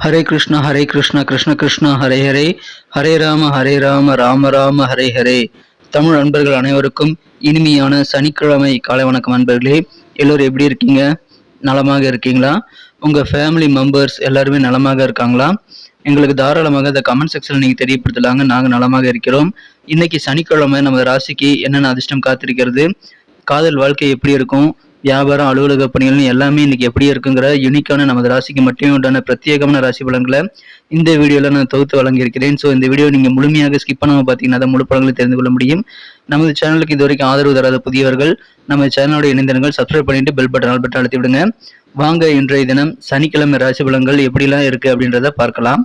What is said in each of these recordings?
ஹரே கிருஷ்ணா ஹரே கிருஷ்ணா கிருஷ்ண கிருஷ்ண ஹரே ஹரே. ஹரே ராம ஹரே ராம ராம ராம ஹரே ஹரே. தமிழ் நண்பர்கள் அனைவருக்கும் இனிமையான சனிக்கிழமை காலை வணக்கம் நண்பர்களே எல்லோரும் எப்படி இருக்கீங்க? நலமாக இருக்கீங்களா? உங்கள் ஃபேமிலி மெம்பர்ஸ் எல்லாருமே நலமாக இருக்காங்களா? எங்களுக்கு தாராளமாக இந்த கமெண்ட் செக்ஷனில் நீங்கள் தெரியப்படுத்தலாங்க. நாங்கள் நலமாக இருக்கிறோம். இன்னைக்கு சனிக்கிழமை நம்ம ராசிக்கு என்னென்ன அதிர்ஷ்டம் காத்திருக்கிறது? காதல் வாழ்க்கை எப்படி இருக்கும்? வியாபாரம் அலுவலக பணிகள்னு எல்லாமே இன்னைக்கு எப்படி இருக்குங்கிற யூனிக்கான நமது ராசிக்கு மட்டுமே உண்டான பிரத்யேகமான ராசி பலன்களை இந்த வீடியோவில் நான் தொகுத்து வழங்கியிருக்கிறேன். ஸோ இந்த வீடியோ நீங்கள் முழுமையாக ஸ்கிப் பண்ணாமல் பார்த்தீங்கன்னா தான் முழு பலன்களை தெரிந்து கொள்ள முடியும். நமது சேனலுக்கு இதுவரைக்கும் ஆதரவு தராத புதியவர்கள் நம்ம சேனலோட இணைந்திருங்கள் சப்ஸ்கிரைப் பண்ணிட்டு பெல் பட்டன் ஆல் பட்டன் அழுத்தி விடுங்க. வாங்க இன்றைய தினம் சனிக்கிழமை ராசி பலன்கள் எப்படிலாம் இருக்குது அப்படின்றத பார்க்கலாம்.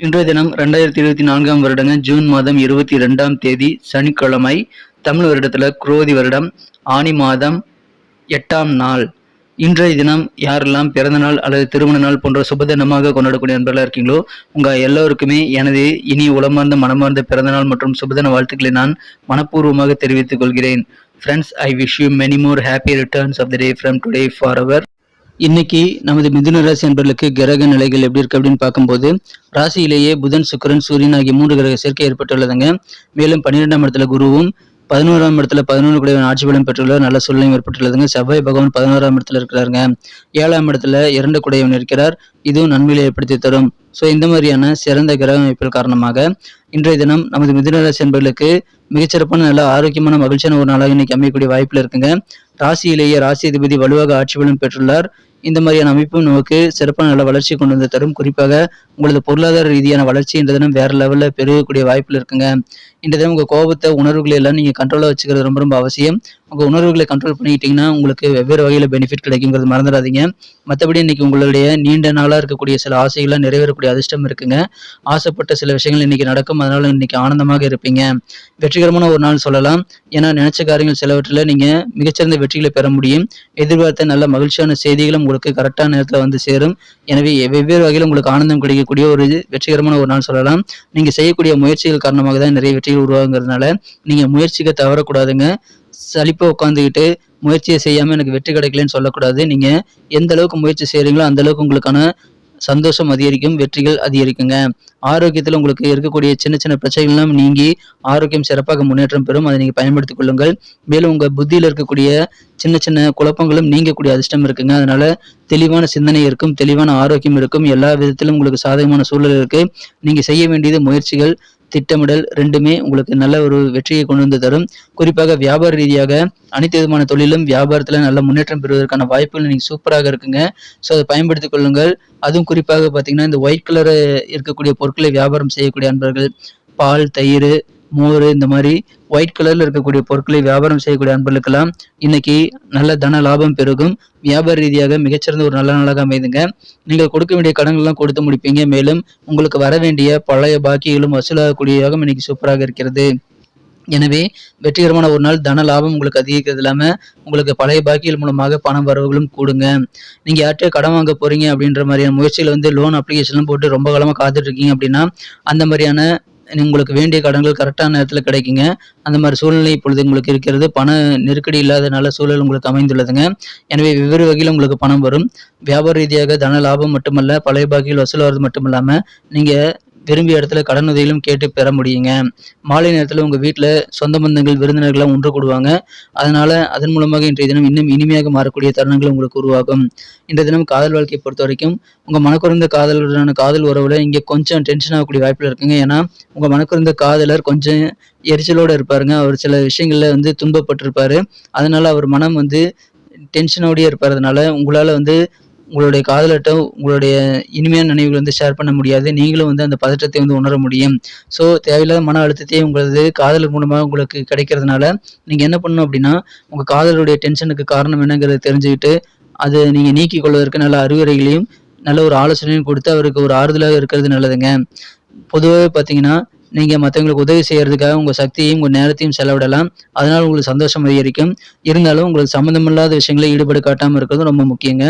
இன்றைய தினம் ரெண்டாயிரத்தி இருபத்தி நான்காம் வருடங்க ஜூன் மாதம் இருபத்தி ரெண்டாம் தேதி சனிக்கிழமை தமிழ் வருடத்தில் குரோதி வருடம் ஆனி மாதம் எட்டாம் நாள். இன்றைய தினம் யாரெல்லாம் பிறந்த நாள் அல்லது திருமண நாள் போன்ற சுபதினமாக கொண்டாடக்கூடிய நண்பர்களாக இருக்கீங்களோ உங்கள் எல்லோருக்குமே எனது இனி உளமார்ந்த மனமார்ந்த பிறந்தநாள் மற்றும் சுபதின வாழ்த்துக்களை நான் மனப்பூர்வமாக தெரிவித்துக் கொள்கிறேன். Friends I wish you many more happy returns of the day from today for அவர் இன்னைக்கு நமது மிதுன ராசி என்பர்களுக்கு கிரக நிலைகள் எப்படி இருக்கு அப்படின்னு பார்க்கும்போது ராசியிலேயே புதன் சுக்கிரன் சூரியன் ஆகிய மூன்று கிரக சேர்க்கை ஏற்பட்டுள்ளதுங்க. மேலும் பன்னிரெண்டாம் இடத்துல குருவும் பதினோராம் இடத்துல பதினொன்று குடையவன் ஆட்சி பலம் பெற்றுள்ள நல்ல சூழ்நிலையும் ஏற்பட்டுள்ளதுங்க. செவ்வாய் பகவான் பதினோராம் இடத்துல இருக்கிறாருங்க. ஏழாம் இடத்துல இரண்டு குடையவன் இருக்கிறார். இதுவும் நன்மையை ஏற்படுத்தி தரும். ஸோ இந்த மாதிரியான சிறந்த கிரக அமைப்பில் காரணமாக இன்றைய தினம் நமது மிதுனராசி என்பர்களுக்கு மிகச்சிறப்பான நல்ல ஆரோக்கியமான மகிழ்ச்சியான ஒரு நாளாக இன்னைக்கு அமையக்கூடிய வாய்ப்பில் இருக்குங்க. ராசியிலேயே ராசி அதிபதி வலுவாக ஆட்சி பெற்றுள்ளார். இந்த மாதிரியான அமைப்பும் நமக்கு சிறப்பான நல்ல வளர்ச்சி கொண்டு வந்து தரும். குறிப்பாக உங்களது பொருளாதார ரீதியான வளர்ச்சி இந்த தினம் வேற லெவலில் பெருகக்கூடிய வாய்ப்பில் இருக்குங்க. இந்த தினம் உங்கள் கோபத்தை உணர்வுகளை எல்லாம் நீங்கள் கண்ட்ரோலாக வச்சுக்கிறது ரொம்ப ரொம்ப அவசியம். உங்கள் உணர்வுகளை கண்ட்ரோல் பண்ணிக்கிட்டீங்கன்னா உங்களுக்கு வெவ்வேறு வகையில் பெனிஃபிட் கிடைக்குங்கிறது மறந்துடாதீங்க. மற்றபடி இன்னைக்கு உங்களுடைய நீண்ட நாளாக இருக்கக்கூடிய சில ஆசைகள்லாம் நிறைவேறக்கூடிய அதிர்ஷ்டம் இருக்குங்க. ஆசைப்பட்ட சில விஷயங்கள் இன்னைக்கு நடக்கும். அதனால் இன்னைக்கு ஆனந்தமாக இருப்பீங்க. வெற்றிகரமான ஒரு நாள் சொல்லலாம். ஏன்னா நினைச்ச காரியங்கள் சிலவற்றில் நீங்கள் மிகச்சிறந்த வெற்றிகளை பெற முடியும். எதிர்பார்த்த நல்ல மகிழ்ச்சியான செய்திகளும் உங்களுக்கு கரெக்டான நேரத்தில் வந்து சேரும். எனவே வெவ்வேறு வகையில் உங்களுக்கு ஆனந்தம் கிடைக்கக்கூடிய ஒரு வெற்றிகரமான ஒரு நாள் சொல்லலாம். நீங்கள் செய்யக்கூடிய முயற்சிகள் காரணமாக தான் நிறைய வெற்றிகள் உருவாகுங்கிறதுனால நீங்கள் முயற்சிக்க தவறக்கூடாதுங்க. சலிப்பை உட்காந்துக்கிட்டு முயற்சியை செய்யாமல் எனக்கு வெற்றி கிடைக்கலன்னு சொல்லக்கூடாது. நீங்கள் எந்த அளவுக்கு முயற்சி செய்கிறீங்களோ அந்த அளவுக்கு உங்களுக்கான சந்தோஷம் அதிகரிக்கும் வெற்றிகள் அதிகரிக்குங்க. ஆரோக்கியத்தில் உங்களுக்கு இருக்கக்கூடிய சின்ன சின்ன பிரச்சனைகள்லாம் நீங்கி ஆரோக்கியம் சிறப்பாக முன்னேற்றம் பெறும். அதை நீங்கள் பயன்படுத்திக் கொள்ளுங்கள். மேலும் உங்கள் புத்தியில் இருக்கக்கூடிய சின்ன சின்ன குழப்பங்களும் நீங்கக்கூடிய அதிர்ஷ்டம் இருக்குங்க. அதனால தெளிவான சிந்தனை இருக்கும் தெளிவான ஆரோக்கியம் இருக்கும். எல்லா விதத்திலும் உங்களுக்கு சாதகமான சூழல் இருக்கு. நீங்கள் செய்ய வேண்டியது முயற்சிகள். திட்டமிடல் ரெண்டுமே உங்களுக்கு நல்ல ஒரு வெற்றியை கொண்டு வந்து தரும். குறிப்பாக வியாபார ரீதியாக அனைத்து விதமான தொழிலும் வியாபாரத்தில் நல்ல முன்னேற்றம் பெறுவதற்கான வாய்ப்புகள் நீங்கள் சூப்பராக இருக்குங்க. ஸோ அதை பயன்படுத்திக் கொள்ளுங்கள். அதுவும் குறிப்பாக பார்த்தீங்கன்னா இந்த ஒயிட் கலர் இருக்கக்கூடிய பொருட்களை வியாபாரம் செய்யக்கூடிய அன்பர்கள் பால் தயிர் மோர் இந்த மாதிரி ஒயிட் கலரில் இருக்கக்கூடிய பொருட்களை வியாபாரம் செய்யக்கூடிய அன்பர்களுக்கெல்லாம் இன்னைக்கு நல்ல தன லாபம் பெருகும். வியாபார ரீதியாக மிகச்சிறந்த ஒரு நல்ல நாளாக அமைதுங்க. நீங்கள் கொடுக்க வேண்டிய கடன்கள்லாம் கொடுத்து முடிப்பீங்க. மேலும் உங்களுக்கு வர வேண்டிய பழைய பாக்கிகளும் வசூலாகக்கூடிய யோகம் இன்னைக்கு சூப்பராக இருக்கிறது. எனவே வெற்றிகரமான ஒரு நாள் தன லாபம் உங்களுக்கு அதிகரிக்கிறது இல்லாமல் உங்களுக்கு பழைய பாக்கிகள் மூலமாக பணம் வரவுகளும் கூடுங்க. நீங்கள் யார்கிட்ட கடன் வாங்க போகிறீங்க அப்படின்ற மாதிரியான முயற்சியில் வந்து லோன் அப்ளிகேஷன்லாம் போட்டு ரொம்ப காலமாக காத்துட்டு இருக்கீங்க அப்படின்னா அந்த மாதிரியான உங்களுக்கு வேண்டிய கடன்கள் கரெக்டான நேரத்தில் கிடைக்குங்க. அந்த மாதிரி சூழ்நிலை இப்பொழுது உங்களுக்கு இருக்கிறது. பண நெருக்கடி இல்லாத நல்ல சூழல் உங்களுக்கு அமைந்துள்ளதுங்க. எனவே வெவ்வேறு வகையில் உங்களுக்கு பணம் வரும். வியாபார ரீதியாக தன லாபம் மட்டுமல்ல பழைய பாக்கிகள் வசூலாகிறது மட்டும் இல்லாமல் நீங்கள் விரும்பிய இடத்துல கடன் உதவிகளும் கேட்டு பெற முடியுங்க. மாலை நேரத்தில் உங்கள் வீட்டில் சொந்த பந்தங்கள் விருந்தினர்கள்லாம் ஒன்று கூடுவாங்க. அதனால அதன் மூலமாக இன்றைய தினம் இன்னும் இனிமையாக மாறக்கூடிய தருணங்கள் உங்களுக்கு உருவாகும். இன்றைய தினம் காதல் வாழ்க்கையை பொறுத்த வரைக்கும் உங்கள் மனக்குறைந்த காதலுடனான காதல் உறவில் இங்கே கொஞ்சம் டென்ஷன் ஆகக்கூடிய வாய்ப்பில் இருக்குங்க. ஏன்னா உங்கள் மனக்குறைந்த காதலர் கொஞ்சம் எரிச்சலோடு இருப்பாருங்க. அவர் சில விஷயங்களில் வந்து துன்பப்பட்டிருப்பார். அதனால் அவர் மனம் வந்து டென்ஷனோடயே இருப்பதுனால உங்களால் வந்து உங்களுடைய காதலர்கிட்ட உங்களுடைய இனிமையான நினைவுகள் வந்து ஷேர் பண்ண முடியாது. நீங்களும் வந்து அந்த பதற்றத்தை வந்து உணர முடியும். ஸோ தேவையில்லாத மன அழுத்தத்தையும் உங்களது காதலர் மூலமாக உங்களுக்கு கிடைக்கிறதுனால நீங்கள் என்ன பண்ணணும் அப்படின்னா உங்கள் காதலருடைய டென்ஷனுக்கு காரணம் என்னங்கிறத தெரிஞ்சுக்கிட்டு அதை நீங்கள் நீக்கிக் கொள்வதற்கு நல்ல அறிவுரைகளையும் நல்ல ஒரு ஆலோசனையும் கொடுத்து அவருக்கு ஒரு ஆறுதலாக இருக்கிறது நல்லதுங்க. பொதுவாகவே பார்த்தீங்கன்னா நீங்கள் மற்றவங்களுக்கு உதவி செய்கிறதுக்காக உங்கள் சக்தியையும் உங்கள் நேரத்தையும் செலவிடலாம். அதனால் உங்களுக்கு சந்தோஷம் அதிகரிக்கும். இருந்தாலும் உங்களுக்கு சம்மந்தமில்லாத விஷயங்களை ஈடுபாடு காட்டாமல் இருக்கிறது ரொம்ப முக்கியங்க.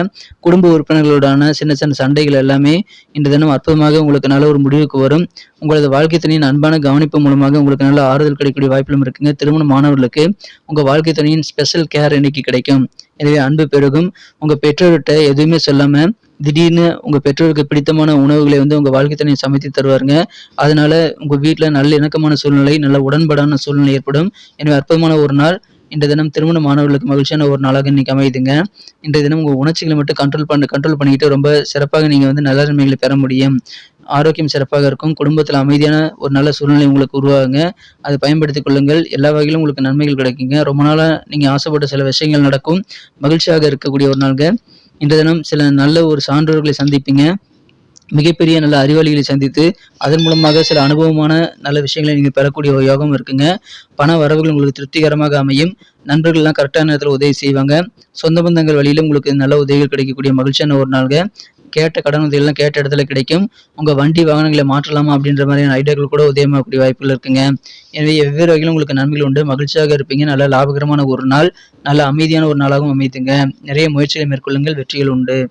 குடும்ப உறுப்பினர்களுடான சின்ன சின்ன சண்டைகள் எல்லாமே இன்று தினம் அற்புதமாக உங்களுக்கு நல்ல ஒரு முடிவுக்கு வரும். உங்களது வாழ்க்கை துணையின் அன்பான கவனிப்பு மூலமாக உங்களுக்கு நல்ல ஆறுதல் கிடைக்கக்கூடிய வாய்ப்பிலும் இருக்குங்க. திருமண மாணவர்களுக்கு உங்கள் வாழ்க்கை துணையின் ஸ்பெஷல் கேர் இன்னைக்கு கிடைக்கும். எனவே அன்பு பெருகும். உங்கள் பெற்றோர்கிட்ட எதுவுமே சொல்லாமல் திடீர்னு உங்கள் பெற்றோருக்கு பிடித்தமான உணவுகளை வந்து உங்கள் வாழ்க்கை தனியை சமைத்து தருவாருங்க. அதனால் உங்கள் வீட்டில் நல்ல இணக்கமான சூழ்நிலை நல்ல உடன்படான சூழ்நிலை ஏற்படும். எனவே அற்புதமான ஒரு நாள். இன்றைய தினம் திருமண மாணவர்களுக்கு மகிழ்ச்சியான ஒரு நாளாக இன்னைக்கு அமையுதுங்க. இன்றைய தினம் உங்கள் உணர்ச்சிகளை மட்டும் கண்ட்ரோல் பண்ண கண்ட்ரோல் பண்ணிக்கிட்டு ரொம்ப சிறப்பாக நீங்கள் வந்து நல்ல நன்மைகளை பெற முடியும். ஆரோக்கியம் சிறப்பாக இருக்கும். குடும்பத்தில் அமைதியான ஒரு நல்ல சூழ்நிலை உங்களுக்கு உருவாகுங்க. அதை பயன்படுத்திக் கொள்ளுங்கள். எல்லா வகையிலும் உங்களுக்கு நன்மைகள் கிடைக்குங்க. ரொம்ப நாளாக நீங்கள் ஆசைப்பட்ட சில விஷயங்கள் நடக்கும். மகிழ்ச்சியாக இருக்கக்கூடிய ஒரு நாளுங்க. இன்றைய தினம் சில நல்ல ஒரு சான்றோர்களை சந்திப்பீங்க. மிகப்பெரிய நல்ல அறிவாளிகளை சந்தித்து அதன் மூலமாக சில அனுபவமான நல்ல விஷயங்களை நீங்கள் பெறக்கூடிய ஒரு யோகம் இருக்குங்க. பண வரவுகள் உங்களுக்கு திருப்திகரமாக அமையும். நண்பர்கள்லாம் கரெக்டான நேரத்தில் உதவி செய்வாங்க. சொந்த பந்தங்கள் வழியில் உங்களுக்கு நல்ல உதவிகள் கிடைக்கக்கூடிய மகிழ்ச்சியான ஒரு நாள்ங்க. கேட்ட கடன் உதவிகள்லாம் கேட்ட இடத்துல கிடைக்கும். உங்கள் வண்டி வாகனங்களை மாற்றலாமா அப்படின்ற மாதிரியான ஐடியாக்கள் கூட உதயமாகக்கூடிய வாய்ப்புகள் இருக்குங்க. எனவே வெவ்வேறு வகையிலும் உங்களுக்கு நன்மைகள் உண்டு. மகிழ்ச்சியாக இருப்பீங்க. நல்ல லாபகரமான ஒரு நாள். நல்ல அமைதியான ஒரு நாளாகவும் அமைத்துங்க. நிறைய முயற்சிகளை மேற்கொள்ளுங்கள். வெற்றிகள் உண்டு.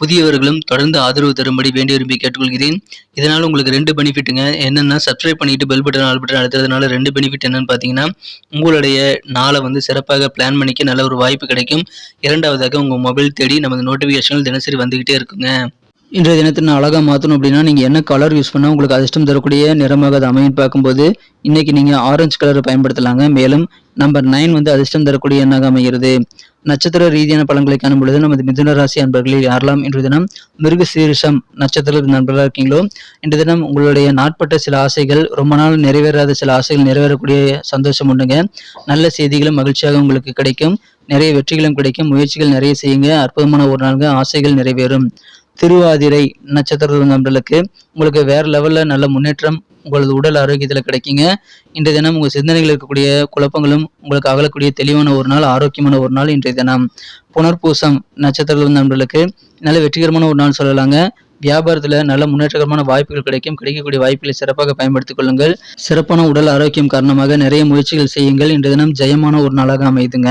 புதியவர்களும் தொடர்ந்து ஆதரவு தரும்படி வேண்டி விரும்பி கேட்டுக்கொள்கிறேன். இதனால் உங்களுக்கு ரெண்டு பெனிஃபிட்டுங்க. என்னென்னா சப்ஸ்கிரைப் பண்ணிட்டு பெல் பட்டன் ஆல் பட்டன் அழுத்துறதுனால ரெண்டு பெனிஃபிட் என்னன்னு பார்த்தீங்கன்னா உங்களுடைய நாளை வந்து சிறப்பாக பிளான் பண்ணிக்க நல்ல ஒரு வாய்ப்பு கிடைக்கும். இரண்டாவதாக உங்கள் மொபைல் தேடி நமது நோட்டிஃபிகேஷன்கள் தினசரி வந்துக்கிட்டே இருக்குங்க. இன்றைய தினத்தில் அழகாக மாற்றணும் அப்படின்னா நீங்கள் என்ன கலர் யூஸ் பண்ணால் உங்களுக்கு அதிர்ஷ்டம் தரக்கூடிய நிறமாக அது அமையும் பார்க்கும்போது இன்றைக்கி நீங்கள் ஆரஞ்சு கலரை பயன்படுத்தலாங்க. மேலும் நம்பர் நைன் வந்து அதிர்ஷ்டம் தரக்கூடிய எண்ணாக அமைகிறது. நட்சத்திர ரீதியான பலன்களை காணும் பொழுது நமது மிதுன ராசி அன்பர்களில் யாரெல்லாம் இன்று தினம் மிருக சீரிஷம் நட்சத்திர நண்பர்களாக இருக்கீங்களோ இன்று தினம் உங்களுடைய நாட்பட்ட சில ஆசைகள் ரொம்ப நாள் நிறைவேறாத சில ஆசைகள் நிறைவேறக்கூடிய சந்தோஷம் உண்டுங்க. நல்ல செய்திகளும் மகிழ்ச்சியாக உங்களுக்கு கிடைக்கும். நிறைய வெற்றிகளும் கிடைக்கும். முயற்சிகள் நிறைய செய்யுங்க. அற்புதமான ஒரு நாளுங்க. ஆசைகள் நிறைவேறும். திருவாதிரை நட்சத்திர நண்பர்களுக்கு உங்களுக்கு வேற லெவல்ல நல்ல முன்னேற்றம் உங்களது உடல் ஆரோக்கியத்தில் கிடைக்குங்க. இன்றைய தினம் உங்கள் சிந்தனைகள் இருக்கக்கூடிய குழப்பங்களும் உங்களுக்கு அகலக்கூடிய தெளிவான ஒரு நாள் ஆரோக்கியமான ஒரு நாள் இன்றைய தினம். புனர்பூசம் நட்சத்திர நண்பர்களுக்கு நல்ல வெற்றிகரமான ஒரு நாள் சொல்லலாங்க. வியாபாரத்தில் நல்ல முன்னேற்றகரமான வாய்ப்புகள் கிடைக்கும். கிடைக்கக்கூடிய வாய்ப்புகளை சிறப்பாக பயன்படுத்திக் கொள்ளுங்கள். சிறப்பான உடல் ஆரோக்கியம் காரணமாக நிறைய முயற்சிகள் செய்யுங்கள். இன்றைய தினம் ஜெயமான ஒரு நாளாக அமைதுங்க